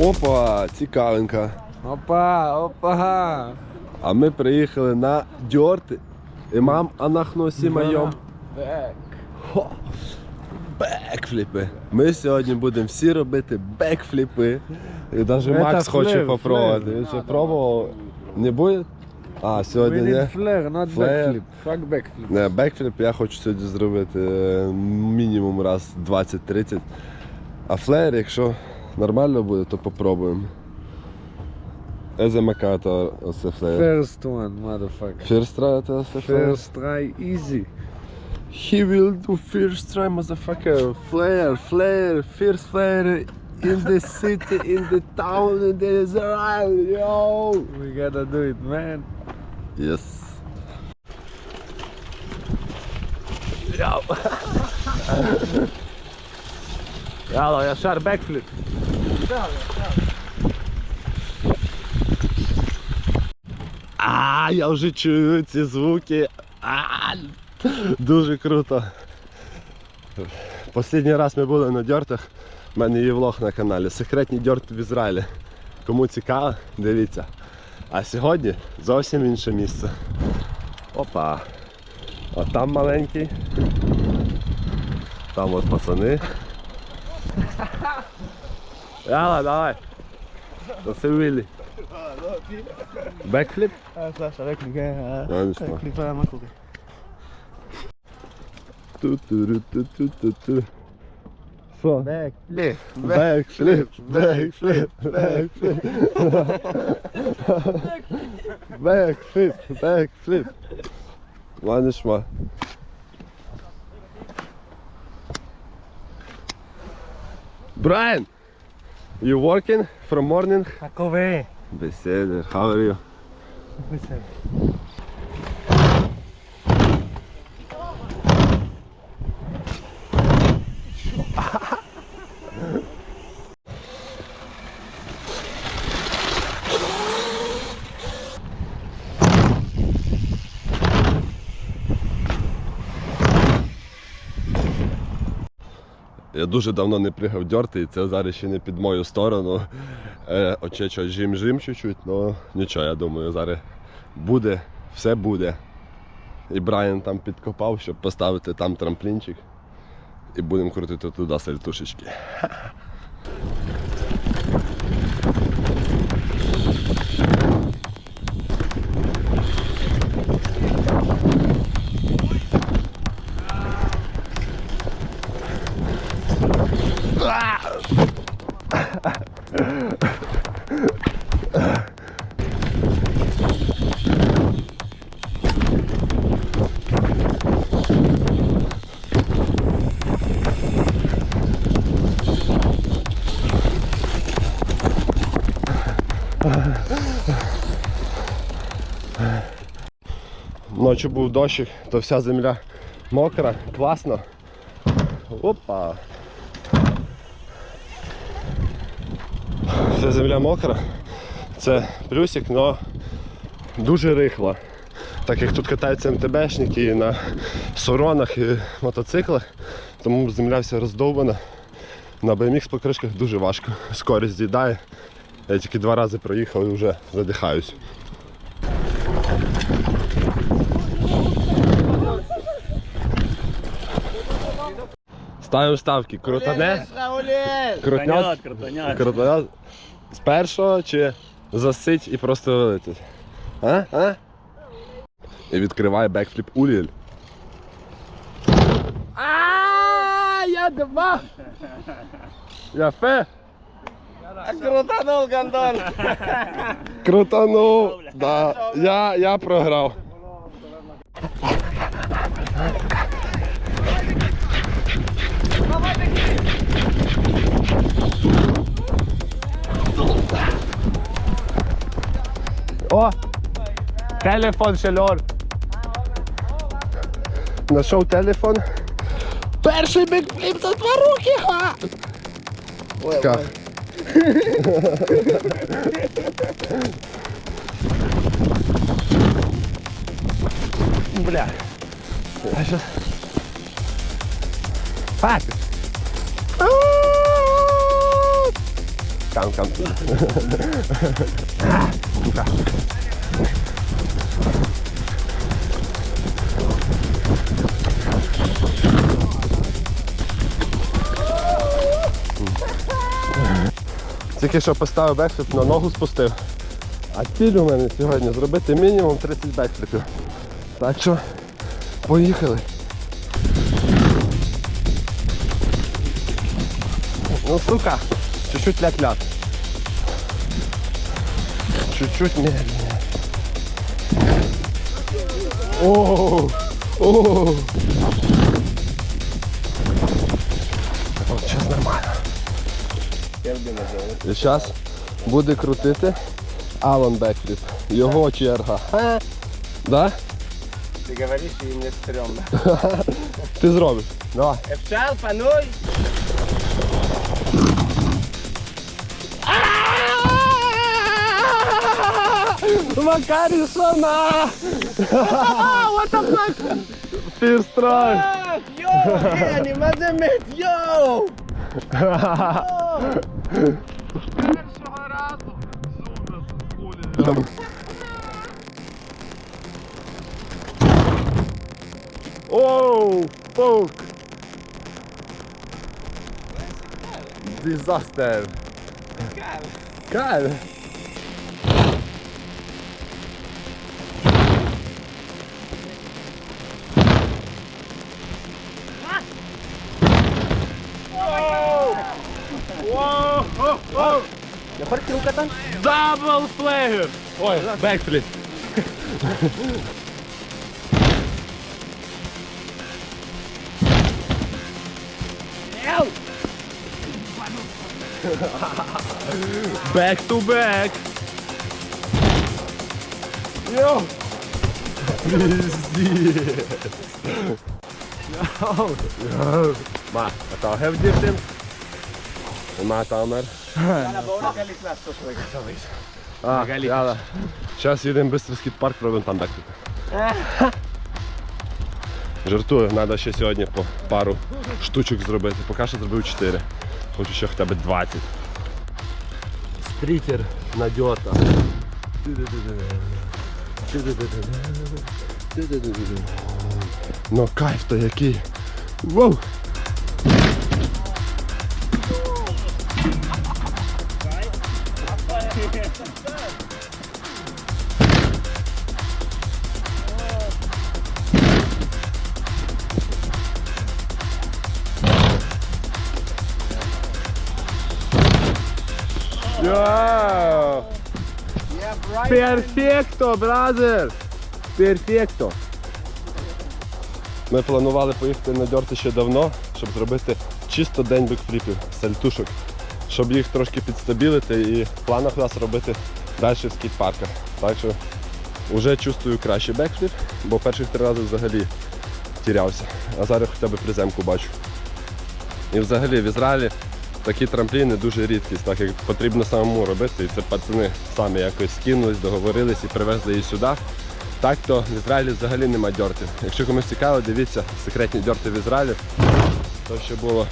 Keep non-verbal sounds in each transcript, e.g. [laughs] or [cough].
Опа, цікавенька. Опа, опа. А ми приїхали на дьорти. Імам Анахносі майом. Бек. Бекфліпи. Ми сьогодні будемо всі робити бекфліпи. І навіть Макс хоче попробувати. Він ще пробував. Не буде? А, сьогодні не. flare, not backflip. Fuck backflip. Не, бекфліп я хочу сьогодні зробити е, мінімум раз 20-30. А флеєр, якщо нормально буде, то попробуємо. Еземакатор, оце флеєр. First one, motherfucker. First try, це оце флеєр. First try easy. He will do first try, motherfucker. Flare, flare, first flare in the city, in the town, in the Israel, yo! We gotta do it, man. Yes. [laughs] Jalo, я шар backflip. А, я вже чую ці звуки. А, дуже круто. Останній раз ми були на дьортах. У мене є влог на каналі. Секретні дьорти в Ізраїлі. Кому цікаво, дивіться. А сьогодні зовсім інше місце. Опа. А там маленький. Там от пацани. Яла, давай. Це Віллі. Бекфліп? Ja, nicht mal. Ту-ту-ру-ту-ту-ту-ту. Що? Backflip. Бекфліп, бекфліп, бекфліп. Бекфліп, бекфліп. Ладно, шма. Brian, You working from morning? Akove. Beseder. How are you? Beseder. Дуже давно не пригав дьорти, і це зараз ще не під мою сторону. Е, Очечо жим-жим чуть-чуть, але нічого, я думаю, зараз буде, все буде. І Брайан там підкопав, щоб поставити там трамплінчик. І будемо крутити туди сальтушечки. Ночі був дощик, то вся земля мокра, класно. Опа. Вся земля мокра. Це плюсик, але дуже рихла. Так як тут катаються МТБшники на соронах і мотоциклах, тому земля вся роздовбана. На BMX покришках дуже важко. Скорість з'їдає. Я тільки два рази проїхав і вже задихаюсь. Ставимо ставки. Крутане? Крутнят? крутоняк. Крутоня з першого чи засить і просто вилетить? А? А? І відкриває бекфліп Уліль. А, я два. Я фе. Крутанул гандон. Крутанув. Да. Я, я програв. О! Телефон шельор. Нашов телефон. Перший бекфліп за два роки! Ха! Така. Бля. А що? Фак! кам, кам. Сука. Тільки що поставив бекфліп, на ногу спустив. А ціль у мене сьогодні зробити мінімум 30 бекфліпів. Так що, поїхали. Ну, сука, чуть-чуть ляк-ляк Чуть-чуть медленнее. О, о. От, зараз нормально. І зараз буде крутити Алан Бекфліп. Його черга. Да? Ты говоришь, и мне стрёмно. [laughs] Ти зробиш. Давай. Эфшал, пануй! Макарішана! [laughs] What the fuck? Фірстрай! Йоу, Гені, маземет, йоу! Оу! Фок! Дизастер! Кайф! Wow, oh, oh. Я хочу руката. Double flare. Ой, backflip. back to back. Yo. Yo. Yo. Yo. Ma, I have different ومع عمر انا بقول لك خليك لا تشرب А, яда. Зараз їдемо швидко в скіт-парк, робимо там декілька. Жартую, треба ще сьогодні по пару штучок зробити. Поки що зробив 4. Хочу ще хоча б 20. Стрітер надьота. Ну кайф то який. Воу! Перфекто, бразер! Перфекто! Ми планували поїхати на дьорти ще давно, щоб зробити чисто день бекфліпів, сальтушок, щоб їх трошки підстабілити і в планах нас робити далі в скейт-парках. Так що вже чувствую краще бекфліп, бо перших три рази взагалі тірявся, а зараз хоча б приземку бачу. І взагалі в Ізраїлі такі трампліни дуже рідкість, так як потрібно самому робити. І це пацани самі якось скинулись, договорились і привезли її сюди. Так то в Ізраїлі взагалі нема дьортів. Якщо комусь цікаво, дивіться секретні дьорти в Ізраїлі. То ще було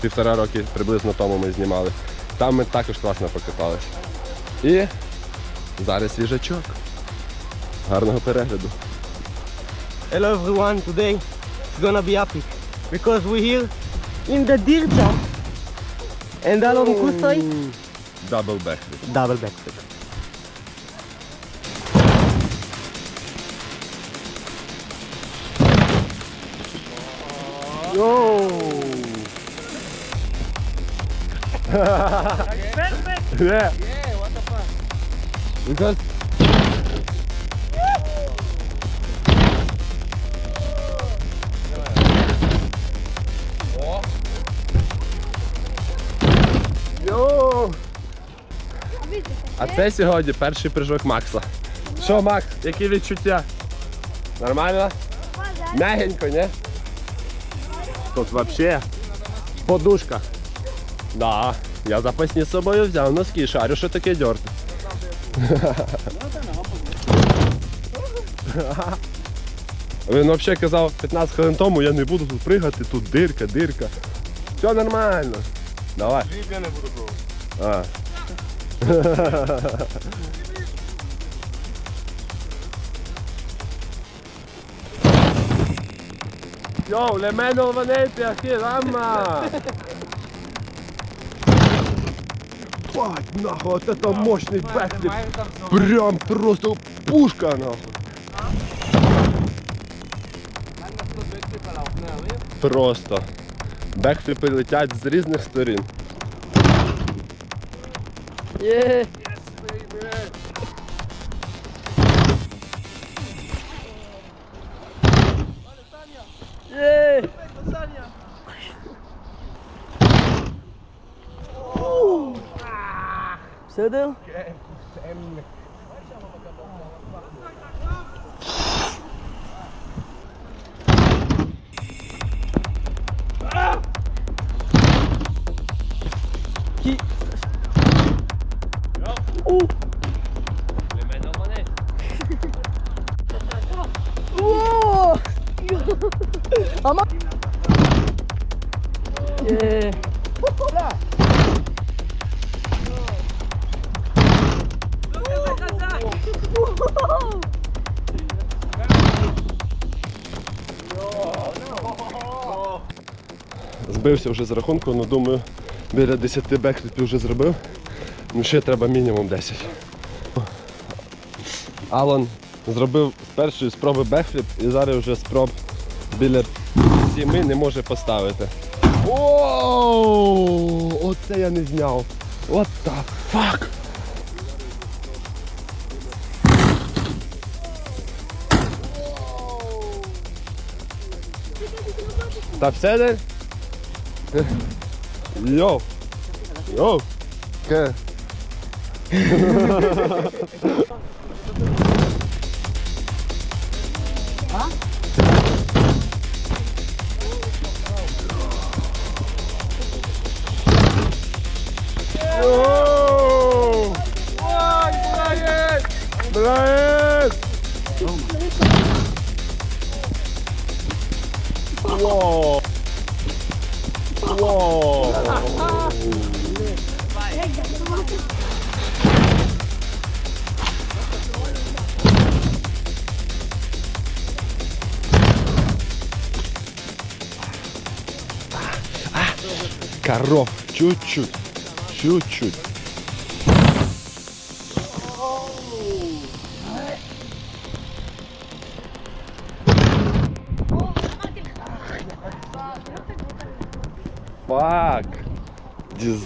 півтора роки приблизно тому ми знімали. Там ми також класно покаталися. І зараз свіжачок. Гарного перегляду. Hello everyone, today it's gonna be epic because we're here in the Dirta and Alon Kusai Дабл бекфліп. double backflip. Yeah. Because А це сьогодні перший прыжок Макса. Що, Макс, які відчуття? Нормально? Мягенько, не? Тут вообще подушка. Да, я запасні з собою взяв носки, шарю, що таке дьорт. Він взагалі казав 15 хвилин тому, я не буду тут пригати, тут дирка, дирка. Все нормально. Давай. Я не буду пробувати. [laughs] А. Йоу, le meno vanete, ахи, рама! Бать, нахуй, вот это мощный бэкфлип! Прям просто пушка, нахуй! Просто. Бекфліпи летять з різних сторін. 예. 예. 아. 세등 Збився вже з рахунку, ну думаю, біля 10 бекфліпів вже зробив. Ну ще треба мінімум 10. Алан зробив з першої спроби бекфліп і зараз вже спроб біля 7 не може поставити. Ооо! Оце я не зняв. What the fuck? Та все де? Йоу! Йоу! Ке? Йоу! Блядь! Вау! Вау! Коров, чуть-чуть, чуть-чуть.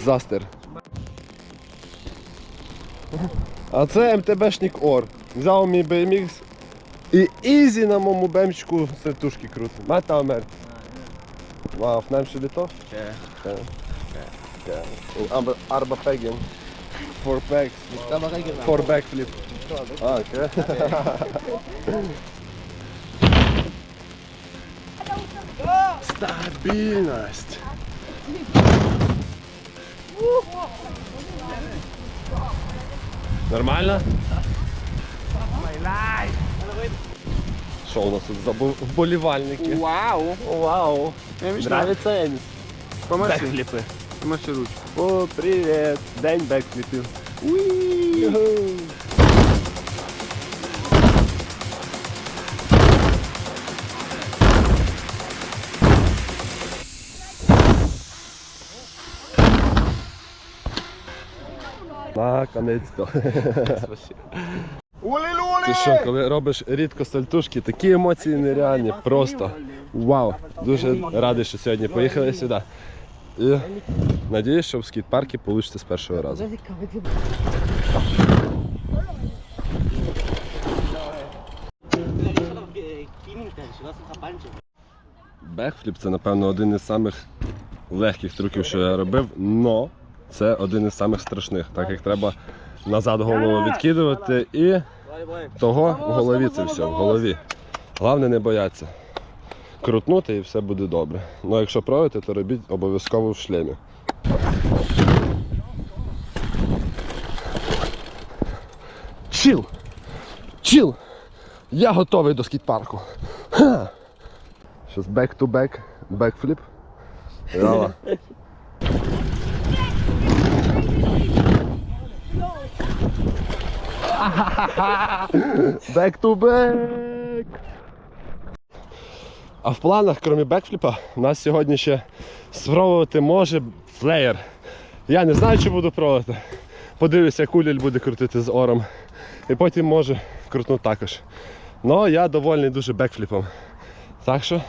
Дизастер. А це МТБшник Ор. Взяв мій BMX і ізі на моєму бемчику сертушки круто. Мата Омер. Вау, нам ще літо? Ке. Ке. Арба- Арба Пеген. Four packs. Four backflip. А, окей. Стабільність. Нормально? Що у нас тут за бо- вболівальники? Вау! Вау! Нравится Энис. Помаши. Бекфліпи. Помаши ручку. О, привіт! День бекфліпів. Уі! Наконець-то. Ти що, коли робиш рідко сальтушки, такі емоції нереальні, просто вау! Дуже радий, що сьогодні поїхали сюди. І надіюсь, що в скейт-паркі вийде з першого разу. Бекфліп це, напевно, один із самих легких трюків, що я робив, но це один із самих страшних, так як треба назад голову відкидувати і того в голові це все, в голові. Головне не боятися. Крутнути і все буде добре. Ну якщо пробуєте, то робіть обов'язково в шлемі. Чіл! Чіл! Я готовий до скіт-парку. Щось back-to-back, бекфліп. [laughs] Back to back! А в планах, крім бекфліпа, у нас сьогодні ще спробувати може флеєр. Я не знаю, чи буду пробувати. Подивлюся, як Уліль буде крутити з ором. І потім може крутну також. Ну я довольний дуже бекфліпом. Так що,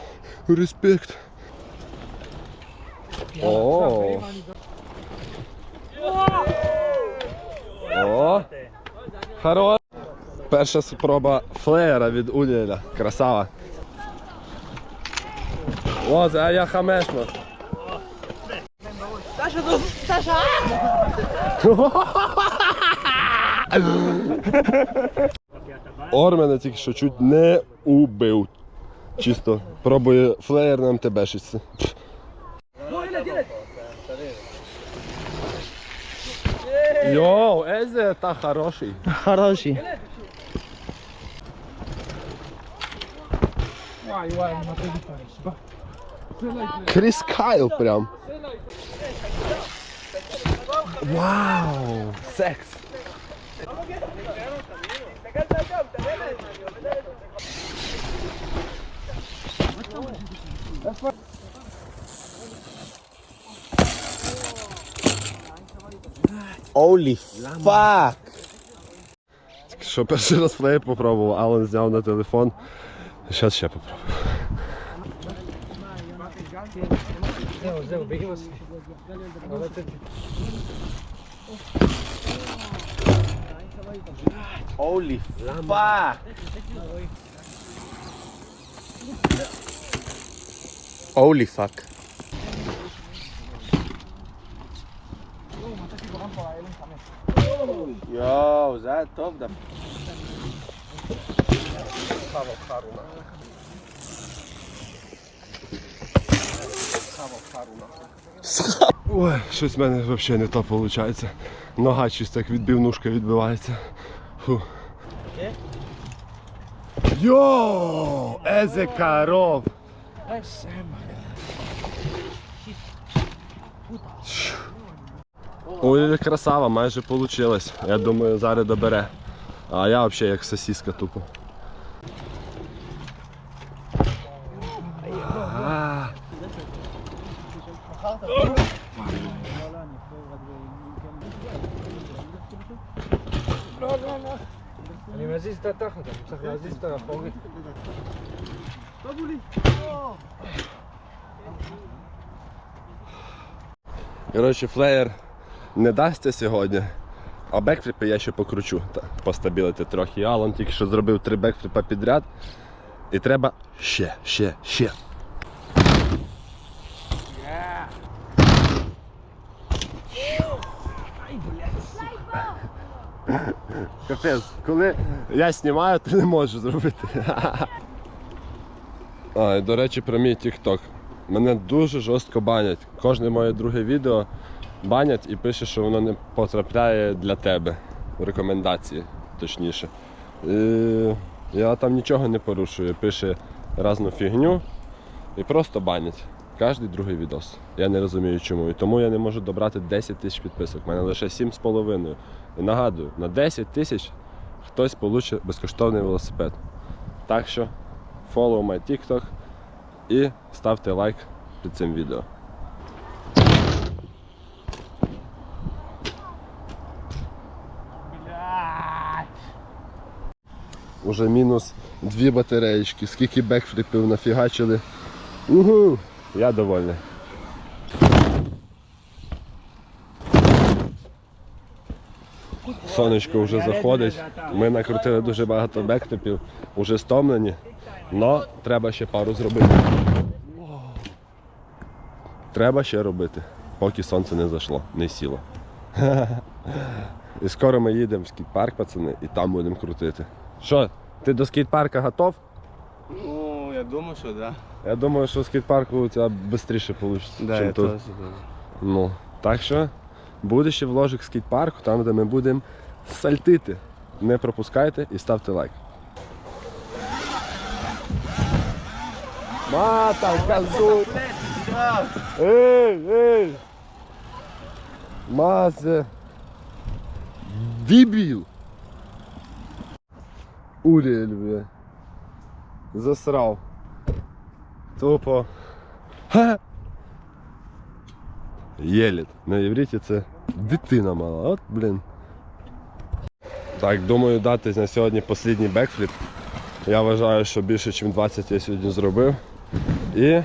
респект. О. О. Хорош. Перша спроба флеєра від Уліля. Красава. О, це я хамешма. Ор мене тільки що чуть не убив. Чисто пробує флеєр на МТБшиться. Йоу, Езе та хороший. Хороший. Кріс Кайл прям. Вау! Секс! Holy fuck! Що перший раз флеєр попробував, Алан зняв на телефон. Зараз ще попробую. Holy fuck! Holy fuck. Yo, is that tough? That... Ой, щось в мене взагалі не то виходить. Нога чисто як відбивнушка відбивається. Фу. Йо! Езе коров! Шо? Ой, красава, майже вийшло. Я думаю, зараз добере. А я взагалі як сосиска тупо. А. אני מזיז את התחת, אני צריך להזיז את האחורית. Коротше, флеєр не дасться сьогодні. А бекфліпи я ще покручу, постабілити трохи. Алан тільки що зробив три бекфліпа підряд. І треба ще, ще, ще. Капець, коли я знімаю, ти не можеш зробити. [laughs] А, і до речі, про мій TikTok. Мене дуже жорстко банять. Кожне моє друге відео банять і пише, що воно не потрапляє для тебе. В рекомендації, точніше. І я там нічого не порушую. Пише разну фігню і просто банять. Кожний другий відос. Я не розумію чому. І тому я не можу добрати 10 тисяч підписок. У мене лише 7,5. І нагадую, на 10 тисяч хтось получить безкоштовний велосипед. Так що follow my TikTok і ставте лайк під цим відео. Уже мінус дві батареєчки. Скільки бекфліпів нафігачили. Угу, я довольний. Сонечко вже заходить. Ми накрутили дуже багато бекфліпів, вже стомлені, але треба ще пару зробити. Треба ще робити, поки сонце не зайшло, не сіло. [laughs] І скоро ми їдемо в скейт-парк, пацани, і там будемо крутити. Що, ти до скейт-парка готов? Ну, я думаю, що да. Я думаю, що в скейт-парку у тебе швидше вийде, Да, ніж тут. Ну, так що буде ще вложик скейт-парку, там, де ми будемо сальтити. Не пропускайте і ставте лайк. Мата, газуй! Ей, ей! Мазе! Дебіл! Уріель, бля. Засрав. Тупо. Ха! Єліт. На євриті це дитина мала. От, блін. Так, думаю, дати на сьогодні останній бекфліп. Я вважаю, що більше, ніж 20 я сьогодні зробив. І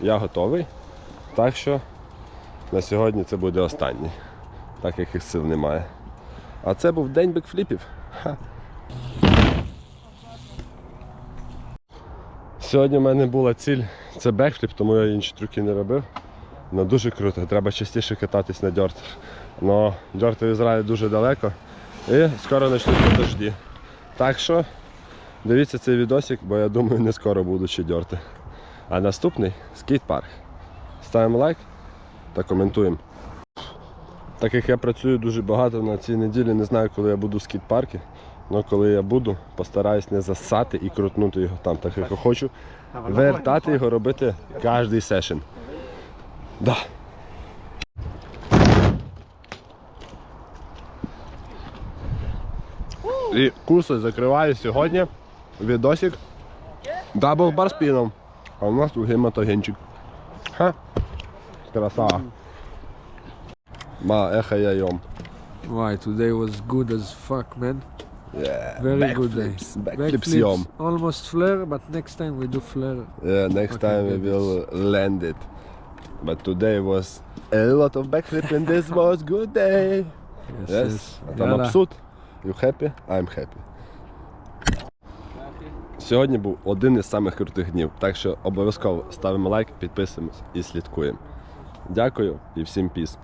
я готовий. Так що на сьогодні це буде останній, так як сил немає. А це був день бекфліпів. Ха. Сьогодні в мене була ціль це бекфліп, тому я інші трюки не робив. Ну дуже круто, треба частіше кататись на дьорт. Но дьорт в Ізраїлі дуже далеко і скоро почнуться дожді. Так що дивіться цей відосик, бо я думаю, не скоро будуть ще дьорти. А наступний скейт-парк. Ставимо лайк та коментуємо. Так як я працюю дуже багато на цій неділі, не знаю, коли я буду в скейт-парку. Але коли я буду, постараюсь не засати і крутнути його там, так як я хочу. Вертати його робити кожний сешн. Да. І курси закриваю сьогодні. Відосик. Дабл барспіном. А у нас тут гематогенчик. Ха. Красава. Ма, еха я йом. Why, today was good as fuck, man. Yeah, very back good flips, day. Back, back flips, flips. Almost flare, but next time we do flare. Yeah, next okay, time we will land it. But today was a lot of backflip and this was good day. Yes, yes. yes. А там абсурд. You happy? I'm happy. Сьогодні був один із самих крутих днів, так що обов'язково ставимо лайк, підписуємось і слідкуємо. Дякую і всім піс.